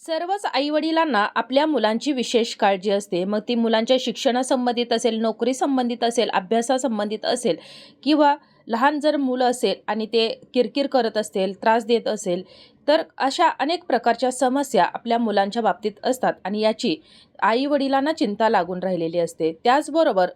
सर्वच आईवडिलांना आपल्या मुलांची विशेष काळजी असते. मग ती मुलांच्या शिक्षणासंबंधित असेल नोकरी संबंधित असेल अभ्यासासंबंधित असेल किंवा लहान जर मुलं असेल आणि ते किरकिर करत असेल त्रास देत असेल तर अशा अनेक प्रकारच्या समस्या आपल्या मुलांच्या बाबतीत असतात आणि याची आई वडिलांना चिंता लागून राहिलेली असते. त्याचबरोबर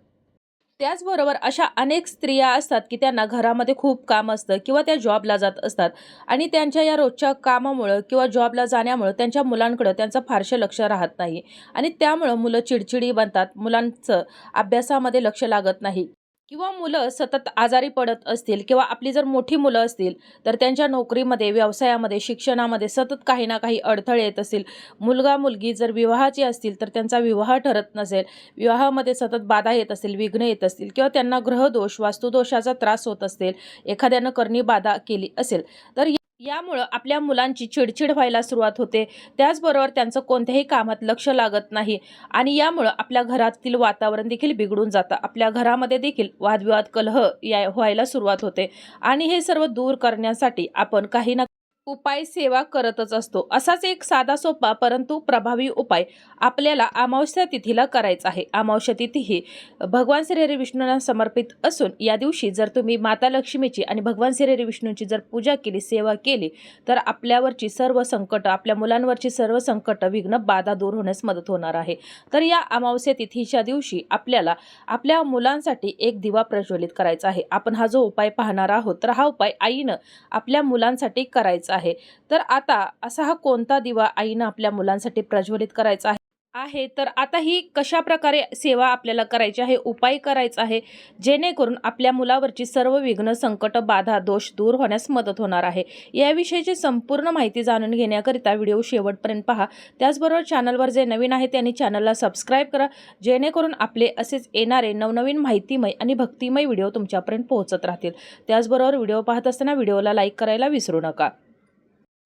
त्याचबरोबर अशा अनेक स्त्रिया असतात की त्यांना घरामध्ये खूप काम असतं किंवा त्या जॉबला जात असतात. आणि त्यांच्या या रोजच्या कामामुळं किंवा जॉबला जाण्यामुळं त्यांच्या मुलांकडं त्यांचं फारसं लक्ष राहत नाही. आणि त्यामुळं मुलं चिडचिडी बनतात. मुलांचं अभ्यासामध्ये लक्ष लागत नाही. किंवा मुलं सतत आजारी पडत असतील किंवा आपली जर मोठी मुलं असतील तर त्यांच्या नोकरीमध्ये व्यवसायामध्ये शिक्षणामध्ये सतत काही ना काही अडथळे येत असतील. मुलगा मुलगी जर विवाहाची असतील तर त्यांचा विवाह ठरत नसेल. विवाहामध्ये सतत बाधा येत असतील विघ्न येत असतील किंवा त्यांना ग्रहदोष वास्तुदोषाचा त्रास होत असेल एखाद्यानं करणी बाधा केली असेल तर यामुळं आपल्या मुलांची चिडचिड व्हायला सुरुवात होते. त्याचबरोबर त्यांचं कोणत्याही कामात लक्ष लागत नाही आणि यामुळं आपल्या घरातील वातावरण देखील बिघडून जातं. आपल्या घरामध्ये देखील वादविवाद कलह या व्हायला सुरुवात होते. आणि हे सर्व दूर करण्यासाठी आपण काही ना उपाय सेवा करतच असतो. असाच एक साधा सोपा परंतु प्रभावी उपाय आपल्याला अमावस्या तिथीला करायचा आहे. अमावस्या तिथी ही भगवान श्रीहरी विष्णूंना समर्पित असून या दिवशी जर तुम्ही माता लक्ष्मीची आणि भगवान श्रीहरी विष्णूंची जर पूजा केली सेवा केली तर आपल्यावरची सर्व संकट आपल्या मुलांवरची सर्व संकट विघ्न बाधा दूर होण्यास मदत होणार आहे. तर या अमावस्या तिथीच्या दिवशी आपल्याला आपल्या मुलांसाठी एक दिवा प्रज्वलित करायचा आहे. आपण हा जो उपाय पाहणार आहोत तर हा उपाय आईनं आपल्या मुलांसाठी करायचा आहे. तर आता असा हा कोणता दिवा आईनं आपल्या मुलांसाठी प्रज्वलित करायचा आहे? आहे. तर आता ही कशा प्रकारे सेवा आपल्याला करायची आहे? उपाय करायचा आहे? जेणेकरून आपल्या मुलावरची सर्व विघ्न संकट बाधा दोष दूर होण्यास मदत होणार आहे. याविषयीची संपूर्ण माहिती जाणून घेण्याकरिता व्हिडिओ शेवटपर्यंत पहा. त्याचबरोबर चॅनलवर जे नवीन आहे त्यांनी चॅनलला सबस्क्राईब करा. जेणेकरून आपले असेच येणारे नवनवीन माहितीमय आणि भक्तिमय व्हिडिओ तुमच्यापर्यंत पोहोचत राहतील. त्याचबरोबर व्हिडिओ पाहत असताना व्हिडिओला लाईक करायला विसरू नका.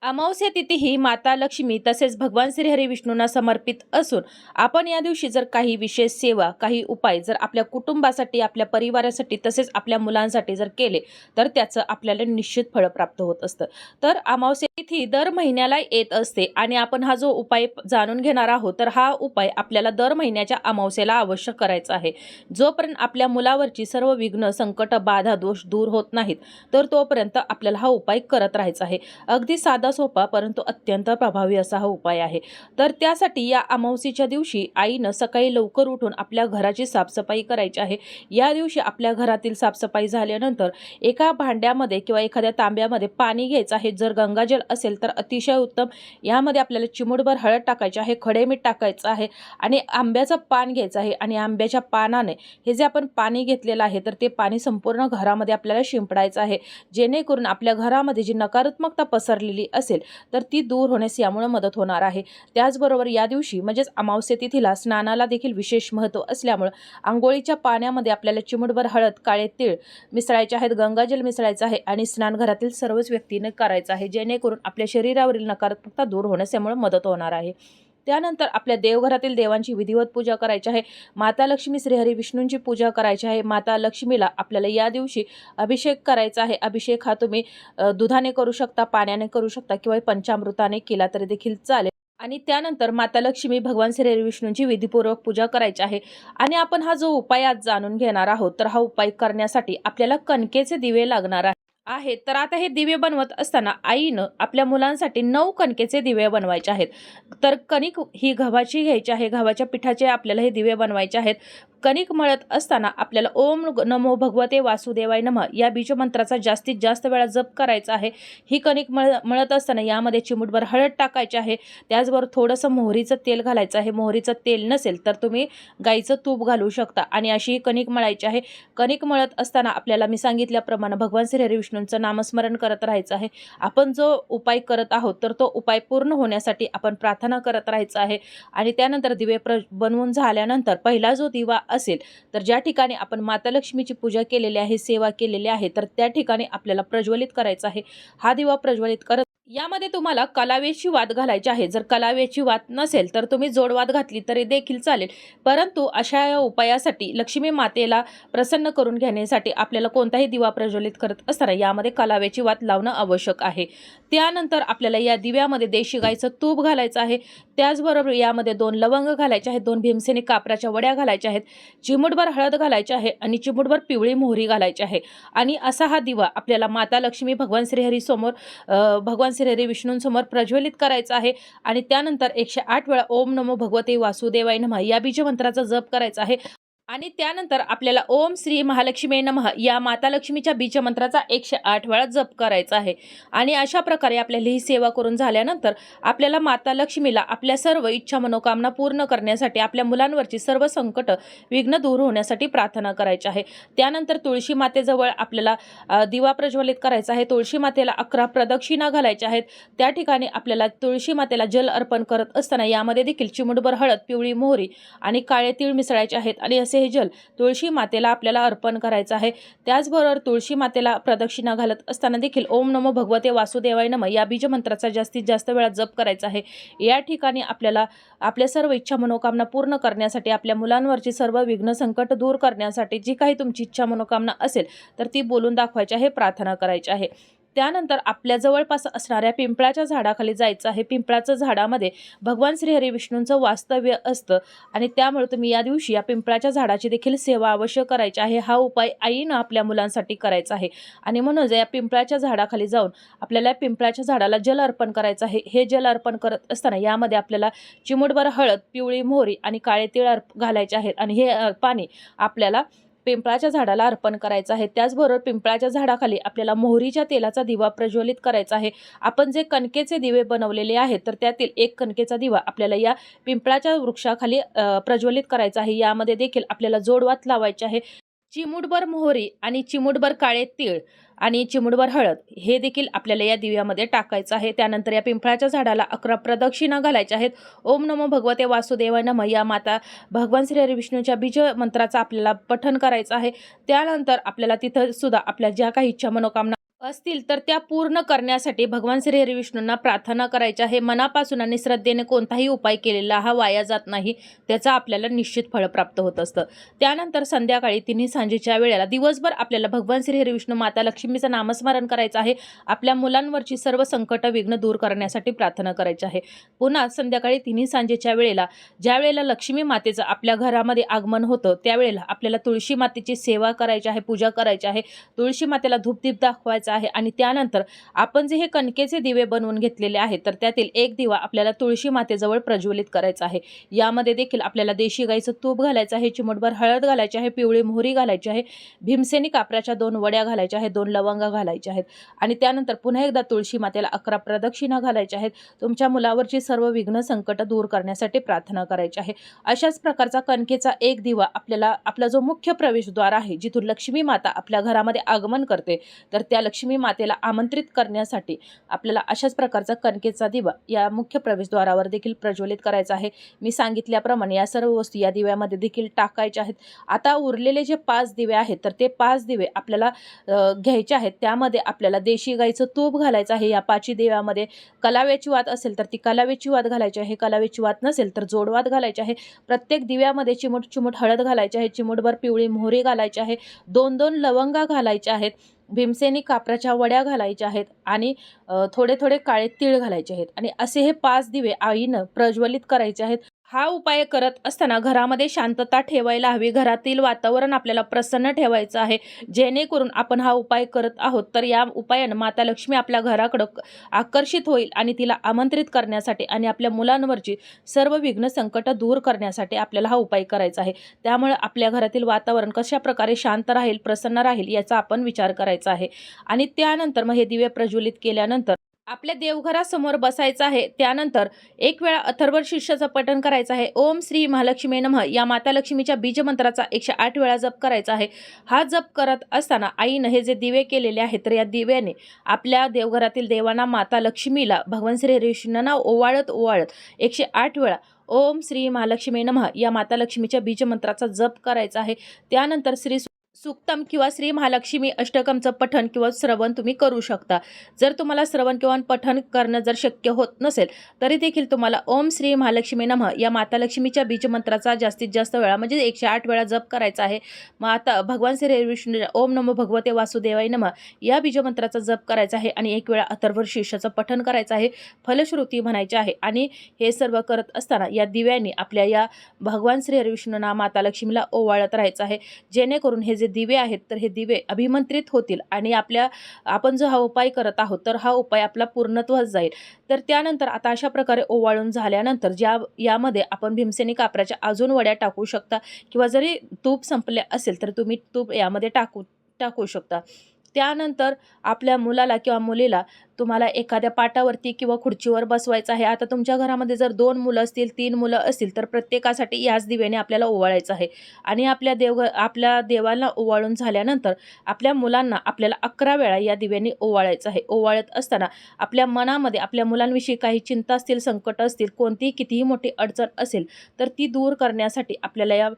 अमावस्या तिथी ही माता लक्ष्मी तसेच भगवान श्रीहरी विष्णूंना समर्पित असून आपण या दिवशी जर काही विशेष सेवा काही उपाय जर आपल्या कुटुंबासाठी आपल्या परिवारासाठी तसेच आपल्या मुलांसाठी जर केले तर त्याचं आपल्याला निश्चित फळ प्राप्त होत असतं. तर अमावस्या तिथी दर महिन्याला येत असते आणि आपण हा जो उपाय जाणून घेणार आहोत तर हा उपाय आपल्याला दर महिन्याच्या अमावस्याला अवश्य करायचा आहे. जोपर्यंत आपल्या मुलावरची सर्व विघ्न संकट बाधा दोष दूर होत नाहीत तर तोपर्यंत आपल्याला हा उपाय करत राहायचा आहे. अगदी साधा सोपा परंतु अत्यंत प्रभावी असा हा उपाय आहे. तर त्यासाठी या अमावसीच्या दिवशी आईनं सकाळी लवकर उठून आपल्या घराची साफसफाई करायची आहे. या दिवशी आपल्या घरातील साफसफाई झाल्यानंतर एका भांड्यामध्ये किंवा एखाद्या तांब्यामध्ये पाणी घ्यायचं आहे. जर गंगाजल असेल तर अतिशय उत्तम. यामध्ये आपल्याला चिमूटभर हळद टाकायची आहे खडे मीठ टाकायचं आहे आणि आंब्याचं पान घ्यायचं आहे आणि आंब्याच्या पानाने हे जे आपण पाणी घेतलेलं आहे तर ते पाणी संपूर्ण घरामध्ये आपल्याला शिंपडायचं आहे. जेणेकरून आपल्या घरामध्ये जी नकारात्मकता पसरलेली असेल तर ती दूर होण्यास यामुळे मदत होणार आहे. त्याचबरोबर या दिवशी म्हणजेच अमावस्य तिथीला स्नानाला देखील विशेष महत्त्व असल्यामुळं आंघोळीच्या पाण्यामध्ये आपल्याला चिमुटभर हळद काळे तीळ मिसळायचे आहेत गंगाजल मिसळायचं आहे आणि स्नानघरातील सर्वच व्यक्तीने करायचं आहे जेणेकरून आपल्या शरीरावरील नकारात्मकता दूर होण्यास यामुळे मदत होणार आहे. त्यानंतर आपल्या देवघरातील देवांची विधिवत पूजा करायची आहे. माता लक्ष्मी श्रीहरी विष्णूंची पूजा करायची आहे. माता लक्ष्मीला आपल्याला या दिवशी अभिषेक करायचा आहे. अभिषेक हा तुम्ही दुधाने करू शकता पाण्याने करू शकता किंवा पंचामृताने केला तरी देखील चालेल. आणि त्यानंतर माता लक्ष्मी भगवान श्री विष्णूंची विधीपूर्वक पूजा करायची आहे. आणि आपण हा जो उपाय आज जाणून घेणार आहोत तर हा उपाय करण्यासाठी आपल्याला कणकेचे दिवे लागणार आहे आहेत तर आता हे दिवे बनवत असताना आईनं आपल्या मुलांसाठी नऊ कणकेचे दिवे बनवायचे आहेत. तर कणिक ही गव्हाची घ्यायची आहे. गव्हाच्या पिठाचे आपल्याला हे दिवे बनवायचे आहेत. कणिक मळत असताना आपल्याला ओम नमो भगवते वासुदेवाय नम या बीजमंत्राचा जास्तीत जास्त वेळा जप करायचा आहे. ही कणिक मळ मळत असताना यामध्ये चिमूटभर हळद टाकायची आहे. त्याचबरोबर थोडंसं मोहरीचं तेल घालायचं आहे. मोहरीचं तेल नसेल तर तुम्ही गाईचं तूप घालू शकता आणि अशी कणिक मळायची आहे. कणिक मळत असताना आपल्याला मी सांगितल्याप्रमाणे भगवान श्री हरी विष्णूंचं नामस्मरण करत राहायचं आहे. आपण जो उपाय करत आहोत तर तो उपाय पूर्ण होण्यासाठी आपण प्रार्थना करत राहायचं आहे. आणि त्यानंतर दिवे प्र बनवून झाल्यानंतर पहिला जो दिवा असेल तर ज्या ठिकाणी आपण माता लक्ष्मीची पूजा केलेली आहे सेवा केलेली आहे तर त्या ठिकाणी आपल्याला प्रज्वलित करायचं आहे. हा दिवा प्रज्वलित करत यामध्ये तुम्हाला कलावेची वाद घालायची आहे. जर कलावेची वाद नसेल तर तुम्ही जोडवाद घातली तरी देखील चालेल. परंतु अशा या उपायासाठी लक्ष्मी मातेला प्रसन्न करून घेण्यासाठी आपल्याला कोणताही दिवा प्रज्वलित करत असताना यामध्ये कलावेची वाद लावणं आवश्यक आहे. त्यानंतर आपल्याला या दिव्यामध्ये देशी गाईचं तूप घालायचं आहे. त्याचबरोबर यामध्ये दोन लवंग घालायचे आहेत दोन भीमसेनी कापराच्या वड्या घालायच्या आहेत चिमुटभर हळद घालायची आहे आणि चिमुटभर पिवळी मोहरी घालायची आहे. आणि असा हा दिवा आपल्याला माता लक्ष्मी भगवान श्रीहरी समोर भगवान श्रीहरी विष्णूंसमोर प्रज्वलित करायचा आहे. आणि त्यानंतर एकशे आठ वेळा ओम नमो भगवते वासुदेवाय नमः या बीजमंत्राचा जप करायचा आहे. आणि त्यानंतर आपल्याला ओम श्री महालक्ष्मी नमः या माता लक्ष्मीच्या बीजमंत्राचा एकशे आठ वेळा जप करायचा आहे. आणि अशा प्रकारे आपल्याला ही सेवा करून झाल्यानंतर आपल्याला माता लक्ष्मीला आपल्या सर्व इच्छा मनोकामना पूर्ण करण्यासाठी आपल्या मुलांवरची सर्व संकट विघ्न दूर होण्यासाठी प्रार्थना करायची आहे. त्यानंतर तुळशी मातेजवळ आपल्याला दिवा प्रज्वलित करायचा आहे. तुळशी मातेला अकरा प्रदक्षिणा घालायच्या आहेत. त्या ठिकाणी आपल्याला तुळशी मातेला जल अर्पण करत असताना यामध्ये देखील चिमुटभर हळद पिवळी मोहरी आणि काळे तीळ मिसळायचे आहेत. आणि असे हे जल तुळशी मातेला आपल्याला अर्पण करायचं आहे. त्याचबरोबर तुळशी मातेला प्रदक्षिणा घालत असताना देखील ओम नमो भगवते वासुदेवाय नम या बीजमंत्राचा जास्तीत जास्त वेळा जप करायचा आहे. या ठिकाणी आपल्याला आपल्या सर्व इच्छा मनोकामना पूर्ण करण्यासाठी आपल्या मुलांवरची सर्व विघ्न संकट दूर करण्यासाठी जी काही तुमची इच्छा मनोकामना असेल तर ती बोलून दाखवायची आहे प्रार्थना करायची आहे. त्यानंतर आपल्या जवळपास असणाऱ्या पिंपळाच्या झाडाखाली जायचं आहे. पिंपळाचं झाडामध्ये भगवान श्रीहरी विष्णूंचं वास्तव्य असतं आणि त्यामुळे तुम्ही या दिवशी या पिंपळाच्या झाडाची देखील सेवा अवश्य करायची आहे. हा उपाय आईनं आपल्या मुलांसाठी करायचा आहे. आणि म्हणून या पिंपळाच्या झाडाखाली जाऊन आपल्याला पिंपळाच्या झाडाला जल अर्पण करायचं आहे. हे जल अर्पण करत असताना यामध्ये आपल्याला चिमुटभर हळद पिवळी मोहरी आणि काळे तिळ अर्प घालायचे आहेत. आणि हे पाणी आपल्याला पिंपळाच्या झाडाला अर्पण करायचं आहे. त्याचबरोबर पिंपळाच्या झाडाखाली आपल्याला मोहरीच्या तेलाचा दिवा प्रज्वलित करायचा आहे. आपण जे कणकेचे दिवे बनवलेले आहेत तर त्यातील एक कणकेचा दिवा आपल्याला या पिंपळाच्या वृक्षाखाली प्रज्वलित करायचा आहे. यामध्ये देखील आपल्याला जोडवात लावायचे आहे. चिमुटभर मोहरी आणि चिमुटभर काळे तीळ आणि चिमुटभर हळद हे देखील आपल्याला या दिव्यामध्ये टाकायचं आहे. त्यानंतर या पिंपळाच्या झाडाला अकरा प्रदक्षिणा घालायच्या आहेत. ओम नमो भगवते वासुदेव नम. या माता भगवान श्री हरी विष्णूच्या बीज मंत्राचा आपल्याला पठन करायचं आहे. त्यानंतर आपल्याला तिथं सुद्धा आपल्या ज्या काही इच्छा मनोकामना असतील तर त्या पूर्ण करण्यासाठी भगवान श्री हरी विष्णूंना प्रार्थना करायच्या. आहे मनापासून आणि श्रद्धेने कोणताही उपाय केलेला हा वाया जात नाही त्याचा आपल्याला निश्चित फळ प्राप्त होत असतं. त्यानंतर संध्याकाळी तिन्ही सांजेच्या वेळेला दिवसभर आपल्याला भगवान श्री हरी विष्णू माता लक्ष्मीचं नामस्मरण करायचं आहे. आपल्या मुलांवरची सर्व संकट विघ्न दूर करण्यासाठी प्रार्थना करायची आहे. पुन्हा संध्याकाळी तिन्ही सांजेच्या वेळेला ज्या वेळेला लक्ष्मी मातेचं आपल्या घरामध्ये आगमन होतं त्यावेळेला आपल्याला तुळशी मातेची सेवा करायची आहे पूजा करायची आहे. तुळशी मातेला धूपदीप दाखवायचा आहे. आणि त्यानंतर आपण जे हे कणकेचे दिवे बनवून घेतलेले आहेत तर त्यातील एक दिवा आपल्याला तुळशी मातेजवळ प्रज्वलित करायचा आहे. यामध्ये देखील आपल्याला देशी गाईचं तूप घालायचं आहे चिमटभर हळद घालायची आहे पिवळी मोहरी घालायची आहे भीमसेनी कापराच्या दोन वड्या घालायच्या आहेत दोन लवंगा घालायच्या आहेत. आणि त्यानंतर पुन्हा एकदा तुळशी मातेला अकरा प्रदक्षिणा घालायच्या आहेत. तुमच्या मुलावरची सर्व विघ्न संकट दूर करण्यासाठी प्रार्थना करायची आहे. अशाच प्रकारचा कणकेचा एक दिवा आपल्याला आपला जो मुख्य प्रवेशद्वार आहे जिथून लक्ष्मी माता आपल्या घरामध्ये आगमन करते तर त्या लक्ष्मी मातेला आमंत्रित करण्यासाठी आपल्याला अशाच प्रकारचा कणकेचा दिवा या मुख्य प्रवेशद्वारावर देखील प्रज्वलित करायचा आहे. मी सांगितल्याप्रमाणे या सर्व वस्तू या दिव्यामध्ये देखील टाकायच्या आहेत. आता उरलेले जे पाच दिवे आहेत तर ते पाच दिवे आपल्याला घ्यायचे आहेत. त्यामध्ये आपल्याला देशी गाईचं तूप घालायचं आहे. या पाची दिव्यामध्ये कलाव्याची वात असेल तर ती कलाव्याची वात घालायची आहे. कलाव्याची वात नसेल तर जोडवात घालायची आहे. प्रत्येक दिव्यामध्ये चिमूट चिमूट हळद घालायची आहे. चिमूटभर पिवळी मोहरी घालायची आहे. दोन दोन लवंगा घालायच्या आहेत. भीमसेनी कापराच्या वड्या घालायच्या आहेत आणि थोडे थोडे काळे तीळ घालायचे आहेत. आणि असे हे पाच दिवे आईनं प्रज्वलित करायचे आहेत. हा उपाय करत असताना घरामध्ये शांतता ठेवायला हवी. घरातील वातावरण आपल्याला प्रसन्न ठेवायचं आहे. जेणेकरून आपण हा उपाय करत आहोत. तर या उपायानं माता लक्ष्मी आपल्या घराकडं आकर्षित होईल आणि तिला आमंत्रित करण्यासाठी आणि आपल्या मुलांवरची सर्व विघ्न संकट दूर करण्यासाठी आपल्याला हा उपाय करायचा आहे. त्यामुळे आपल्या घरातील वातावरण कशा प्रकारे शांत राहील प्रसन्न राहील याचा आपण विचार करायचा आहे. आणि त्यानंतर मग हे दिवे प्रज्वलित केल्यानंतर आपल्या देवघरासमोर बसायचं आहे. त्यानंतर एक वेळा अथर्व शिष्याचं पठण करायचं आहे. ओम श्री महालक्ष्मी नमः. या माता लक्ष्मीच्या बीजमंत्राचा एकशे आठ वेळा जप करायचा आहे. हा जप करत असताना आईनं हे जे दिवे केलेले आहेत तर या दिव्याने आपल्या देवघरातील देवांना माता लक्ष्मीला भगवान श्री ऋषींना ओवाळत ओवाळत एकशे आठ वेळा ओम श्री महालक्ष्मी नमः या माता लक्ष्मीच्या बीजमंत्राचा जप करायचा आहे. त्यानंतर श्री सुक्तम किंवा श्री महालक्ष्मी अष्टकमचं पठण किंवा श्रवण तुम्ही करू शकता. जर तुम्हाला श्रवण किंवा पठण करणं जर शक्य होत नसेल तरी देखील तुम्हाला ओम श्री महालक्ष्मी नमः या माता लक्ष्मीच्या बीजमंत्राचा जास्तीत जास्त वेळा म्हणजे एकशे आठ वेळा जप करायचा आहे. माता भगवान श्री विष्णू ओम नमो भगवते वासुदेवाय नमः या बीजमंत्राचा जप करायचा आहे आणि एक वेळा अथर्व शीर्षाचं पठण करायचं आहे. फलश्रुती म्हणायची आहे आणि हे सर्व करत असताना या दिव्यांनी आपल्या या भगवान श्री हरिविष्णूंना माता लक्ष्मीला ओवाळत राहायचं आहे. जेणेकरून हे जे दिवे आहेत तर हे दिवे अभिमंत्रित होतील आणि आपल्या आपण जो हा उपाय करत आहोत तर हा उपाय आपला पूर्णत्वास जाईल. तर त्यानंतर आता अशा प्रकारे ओवाळून झाल्यानंतर ज्या यामध्ये आपण भीमसेनी कापराच्या अजून वड्या टाकू शकता किंवा जरी तूप संपले असेल तर तुम्ही तूप यामध्ये टाकू टाकू शकता. त्यानंतर आपल्या मुलाला किंवा मुलीला तुम्हाला एखाद्या पाटावरती किंवा खुर्चीवर बसवायचं आहे. आता तुमच्या घरामध्ये जर दोन मुलं असतील तीन मुलं असतील तर प्रत्येकासाठी याच दिव्याने आपल्याला ओवाळायचं आहे. आणि आपल्या देव आपल्या देवाला ओवाळून झाल्यानंतर आपल्या मुलांना आपल्याला अकरा वेळा या दिव्याने ओवाळायचं आहे. ओवाळत असताना आपल्या मनामध्ये आपल्या मुलांविषयी काही चिंता असतील संकट असतील कोणतीही कितीही मोठी अडचण असेल तर ती दूर करण्यासाठी आपल्याला या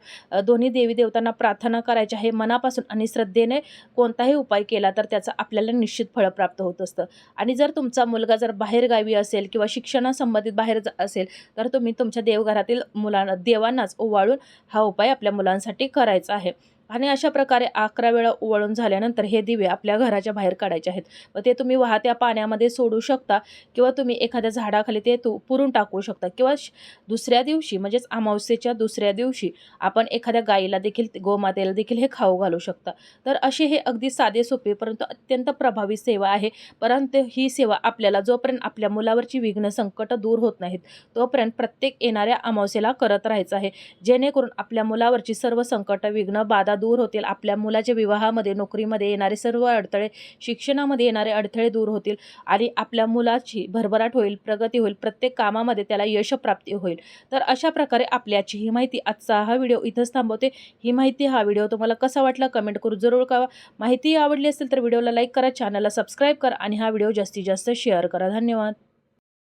दोन्ही देवी देवतांना प्रार्थना करायची आहे. मनापासून आणि श्रद्धेने कोणताही उपाय केला तर त्याचं आपल्याला निश्चित फळ प्राप्त होत असतं. आणि जर तुमचा मुलगा जर बाहेरगावी असेल किंवा शिक्षणासंबंधित बाहेर असेल तर तुम्ही तुमच्या देवघरातील मुलांना देवांनाच ओवाळून हा उपाय आपल्या मुलांसाठी करायचा आहे. आणि अशा प्रकारे अकरा वेळा उवळून झाल्यानंतर हे दिवे आपल्या घराच्या बाहेर काढायचे आहेत. व ते तुम्ही वाहत्या पाण्यामध्ये सोडू शकता किंवा तुम्ही एखाद्या झाडाखाली ते तू पुरून टाकू शकता. किंवा श- दुसऱ्या दिवशी म्हणजेच अमावस्येच्या दुसऱ्या दिवशी आपण एखाद्या गाईला देखील गोमातेला देखील हे खाऊ घालू शकता. तर असे हे अगदी साधे सोपे परंतु अत्यंत प्रभावी सेवा आहे. परंतु ही सेवा आपल्याला जोपर्यंत आपल्या मुलावरची विघ्न संकट दूर होत नाहीत तोपर्यंत प्रत्येक येणाऱ्या अमावस्येला करत राहायचं आहे. जेणेकरून आपल्या मुलावरची सर्व संकट विघ्न बाधा दूर होतील. आपल्या मुलाच्या विवाहामध्ये नोकरीमध्ये येणारे सर्व अडथळे शिक्षणामध्ये येणारे अडथळे दूर होतील आणि आपल्या मुलाची भरभराट होईल प्रगती होईल प्रत्येक कामामध्ये त्याला यशप्राप्ती होईल. तर अशा प्रकारे आपल्याची ही माहिती आजचा हा व्हिडिओ इथंच थांबवते. ही माहिती हा व्हिडिओ तुम्हाला कसा वाटला कमेंट करू जरूर कळवा. माहिती आवडली असेल तर व्हिडिओला लाईक करा चॅनलला सबस्क्राईब करा आणि हा व्हिडिओ जास्तीत जास्त शेअर करा. धन्यवाद.